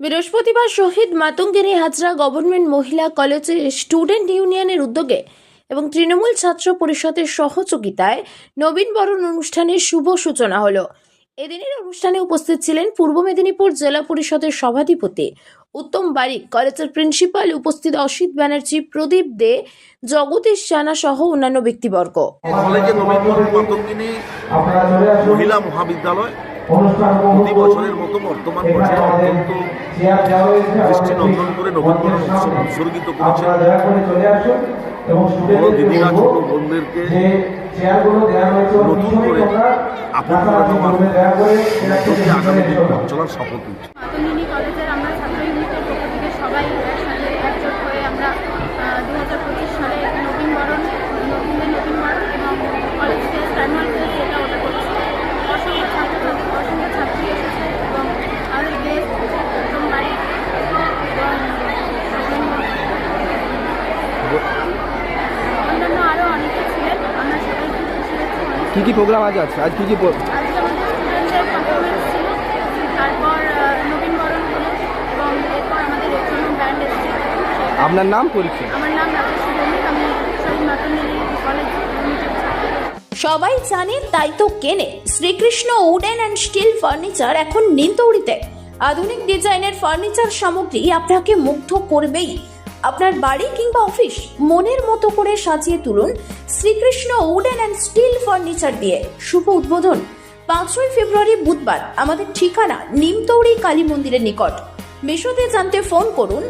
বৃহস্পতিবার শহীদ মাতঙ্গিনী হাজরা গভর্নমেন্ট মহিলা কলেজের স্টুডেন্ট ইউনিয়নের উদ্যোগে এবং তৃণমূল ছাত্র পরিষদের সহযোগিতায় নবীন বরণ অনুষ্ঠানের শুভ সূচনা হলো। এদিনের অনুষ্ঠানে উপস্থিত ছিলেন পূর্ব মেদিনীপুর জেলা পরিষদের সভাধিপতি উত্তম বারিক কলেজের প্রিন্সিপাল উপস্থিত অসিত ব্যানার্জি প্রদীপ দে জগদীশ জানা সহ অন্যান্য ব্যক্তিবর্গ। কলেজে নবীনবরণ মহিলা মহাবিদ্যালয়। প্রতি বছরের মতো বর্তমান বছর অত্যন্ত দৃষ্টি নন্দন করে নবীনবরণ উৎসব উৎসর্গিত করেছে বড় দিদিরা ছোট বোনদেরকে নতুন করে আপন করে নেওয়ার আগামী দিন চলার শপথ নিচ্ছে মাতঙ্গিনী কলেজের আমরা ছাত্র ইউনিটের পক্ষ থেকে সবাই একসাথে একজোট হয়ে আমরা দু হাজার পঁচিশ সালে নবীন বরণ নতুনদের নবীন বরণ এবং কলেজ ফেস্ট অ্যানুয়াল ফেস্ট যেটা ওটা করছি অসংখ্য ছাত্র অসংখ্য ছাত্রী এসেছে এবং আমাদের বেস্ট প্রথম বাড়ি এবং অন্যান্য আরও অনেকে ছিলেন আমরা সবাই খুব খুশি হয়েছি অনেক কি কি প্রোগ্রাম আজ আছে? আজ কি কি pro- আমাদের স্টুডেন্টদের পারফরমেন্স ছিল তারপর আহ, নবীন বরণ হলো এবং এরপর আমাদের এক্সাম ব্যান্ড এসেছে। আপনার নাম পরিচয় আমার নাম সবাই জানে তাই তো কেনে। Srikrishna wooden and steel furniture এখন নিমতৌড়িতে আধুনিক ডিজাইনের ফার্নিচার সামগ্রী আপনাকে মুগ্ধ করবেই। আপনার বাড়ি কিংবা অফিস মনের মতো করে সাজিয়ে তুলুন Srikrishna wooden and steel furniture দিয়ে। শুভ উদ্বোধন। পাঁচই ফেব্রুয়ারি বুধবার, আমাদের ঠিকানা নিমতৌড়ি কালী মন্দিরের নিকট। বিশদে জানতে ফোন করুন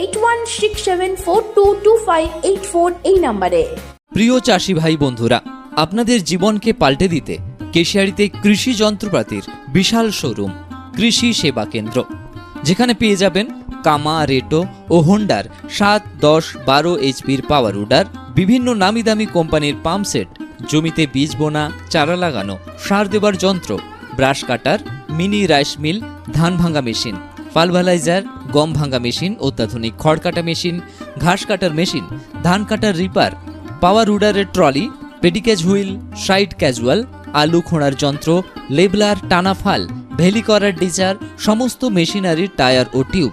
eight one six seven four two two five eight four এই নাম্বারে। প্রিয় চাষি ভাই বন্ধুরা, আপনাদের জীবনকে পাল্টে দিতে কেশিয়ারিতে কৃষি যন্ত্রপাতির বিশাল শোরুম, কৃষি সেবা কেন্দ্র, যেখানে পেয়ে যাবেন কামা, রেটো ও হোন্ডার, সাত, দশ, বারো এইচপির পাওয়ার উডার বিভিন্ন নামি দামি কোম্পানির পাম্প সেট, জমিতে বীজ বোনা, চারা লাগানো, সার দেবার যন্ত্র, brush cutter, mini rice mill, ধান ভাঙা মেশিন পালভালাইজার গম ভাঙা মেশিন, অত্যাধুনিক খড় কাটা মেশিন, ঘাস কাটার মেশিন, ধান কাটার রিপার, পাওয়ার উডারের ট্রলি পেডিকেজ হুইল, সাইড ক্যাজুয়াল, আলু খোঁড়ার যন্ত্র, লেবলার টানা ফাল, ভেলি করার ডিজার, সমস্ত মেশিনারির টায়ার ও টিউব